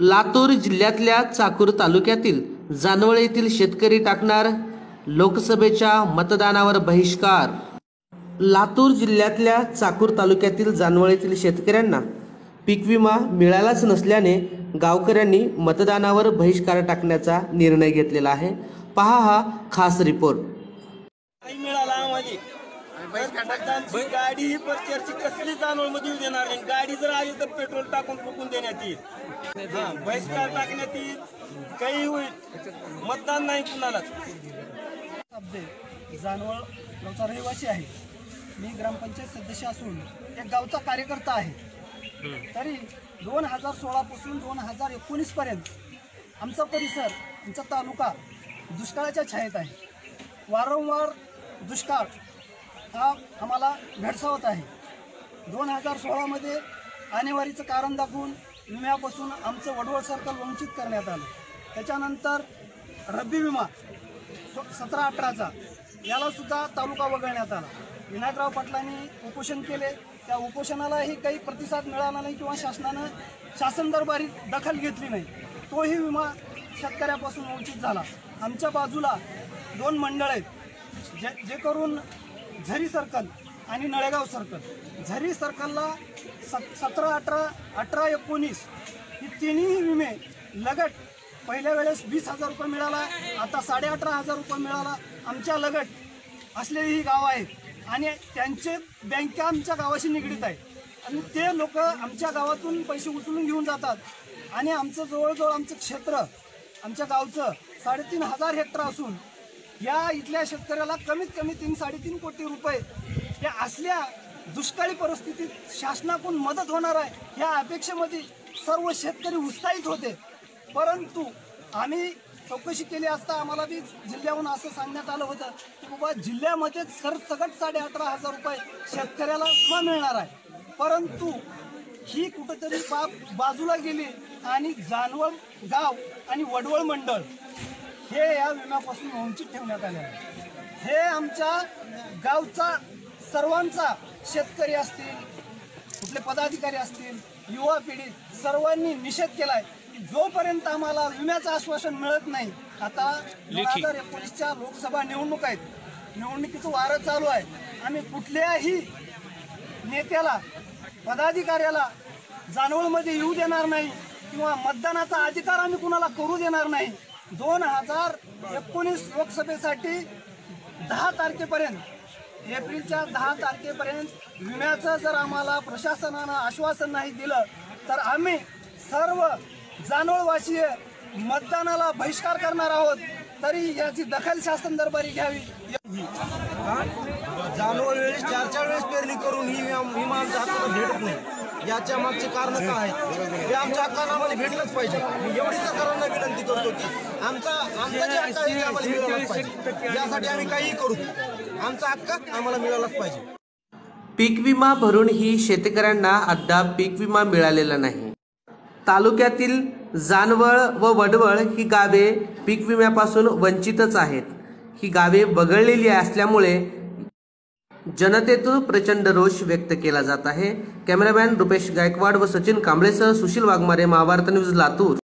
लातूर जिल्ह्यातल्या चाकूर तालुक्यातील जानवळ येथील शेतकरी टाकणार लोकसभेच्या मतदानावर बहिष्कार. लातूर जिल्ह्यातल्या चाकूर तालुक्यातील जानवळ येथील शेतकऱ्यांना पीक विमा मिळालाच नसल्याने गावकऱ्यांनी मतदानावर बहिष्कार टाकण्याचा निर्णय घेतलेला आहे. पहा हा खास रिपोर्ट. मतदानची गाडी ही प्रचारची कसली जाणवळमध्ये येऊ देणार नाही. गाडी जर आली तर पेट्रोल टाकून फुकून देण्यात येईल. हा बहिष्कार टाकण्यात येईल. काही होईल. मतदान नाही कुणालाच. अब्दे जानवळ गावचा रहिवासी आहे. मी ग्रामपंचायत सदस्य असून एक गावचा कार्यकर्ता आहे. तरी दोन हजार सोळापासून दोन हजार एकोणीस पर्यंत आमचा परिसर आमचा तालुका दुष्काळाच्या छायेत आहे. वारंवार दुष्काळ हा आम्हाला भेडसावत आहे. दोन हजार सोळामध्ये आणेवारीचं कारण दाखवून विम्यापासून आमचं वडवळ सर्कल वंचित करण्यात आलं. त्याच्यानंतर रब्बी विमा सतरा अठराचा यालासुद्धा तालुका वगळण्यात आला. विनायकराव पाटलांनी उपोषण केले. त्या उपोषणालाही काही प्रतिसाद मिळाला नाही किंवा शासनानं शासन दरबारी दखल घेतली नाही. तोही विमा शेतकऱ्यापासून वंचित झाला. आमच्या बाजूला दोन मंडळ आहेत. जे जे करून झरी सर्कल आणि नळेगाव सर्कल झरी सर्कलला सत सतरा अठरा अठरा एकोणीस ही तिन्ही विमे लगट पहिल्या वेळेस वीस हजार रुपये मिळाला आता साडे अठरा हजार रुपये मिळाला. आमच्या लगट असलेली ही गावं आहेत आणि त्यांचे बँका आमच्या गावाशी निगडीत आहे. आणि ते लोक आमच्या गावातून पैसे उचलून घेऊन जातात. आणि आमचं जवळजवळ आमचं क्षेत्र आमच्या गावचं साडेतीन हजार हेक्टर असून या इथल्या शेतकऱ्याला कमीत कमी तीन साडेतीन कोटी रुपये या असल्या दुष्काळी परिस्थितीत शासनाकडून मदत होणार आहे या अपेक्षेमध्ये सर्व शेतकरी उत्साहित होते. परंतु आम्ही चौकशी केली असता आम्हाला बी जिल्ह्याहून असं सांगण्यात आलं होतं की बाबा जिल्ह्यामध्ये सरसकट साडे अठरा हजार रुपये शेतकऱ्याला न मिळणार आहे. परंतु ही कुठंतरी बाब बाजूला गेली आणि जानवळ गाव आणि वडवळ मंडळ हे या विम्यापासून वंचित ठेवण्यात आले हे आमच्या गावचा सर्वांचा शेतकरी असतील कुठले पदाधिकारी असतील युवा पिढी सर्वांनी निषेध केलाय की जोपर्यंत आम्हाला विम्याचं आश्वासन मिळत नाही आता दोन हजार एकोणीसच्या लोकसभा निवडणूक आहेत. निवडणुकीचं वारं चालू आहे. आम्ही कुठल्याही नेत्याला पदाधिकाऱ्याला जानवळमध्ये येऊ देणार नाही किंवा मतदानाचा अधिकार आम्ही कुणाला करू देणार नाही. दोन हजार एकोणीस लोकसभेसाठी दहा तारखेपर्यंत एप्रिलच्या दहा तारखेपर्यंत विम्याचं जर आम्हाला प्रशासनानं आश्वासन नाही दिलं तर आम्ही सर्व जानोळवासीय मतदानाला बहिष्कार करणार आहोत. तरी याची दखल शासन दरबारी घ्यावी. जानवळ वेळेस चार चार वेळेस पेरणी करून ही विमा भेटत नाही याच्या मागचे कारण काय आहे हे आमच्या हक्कानं आम्हाला भेटलंच पाहिजे. मी एवढी सरकारांना विनंती करतो की आमचा आमचा जे हक्क आहे ते आम्हाला मिळालाच पाहिजे. यासाठी आम्ही काहीही करू. आमचा हक्क आम्हाला मिळालाच पाहिजे. पीक विमा भरूनही शेतकऱ्यांना अद्याप पीक विमा मिळालेला नाही. तालुक्यातील जानवळ व वडवळ ही गावे पीक विम्यापासून वंचितच आहेत. ही गावे वगळलेली असल्यामुळे जनतेतून प्रचंड रोष व्यक्त केला जात आहे. कॅमेरामॅन रुपेश गायकवाड व सचिन कांबळेसह सुशील वाघमारे महाभारत न्यूज लातूर.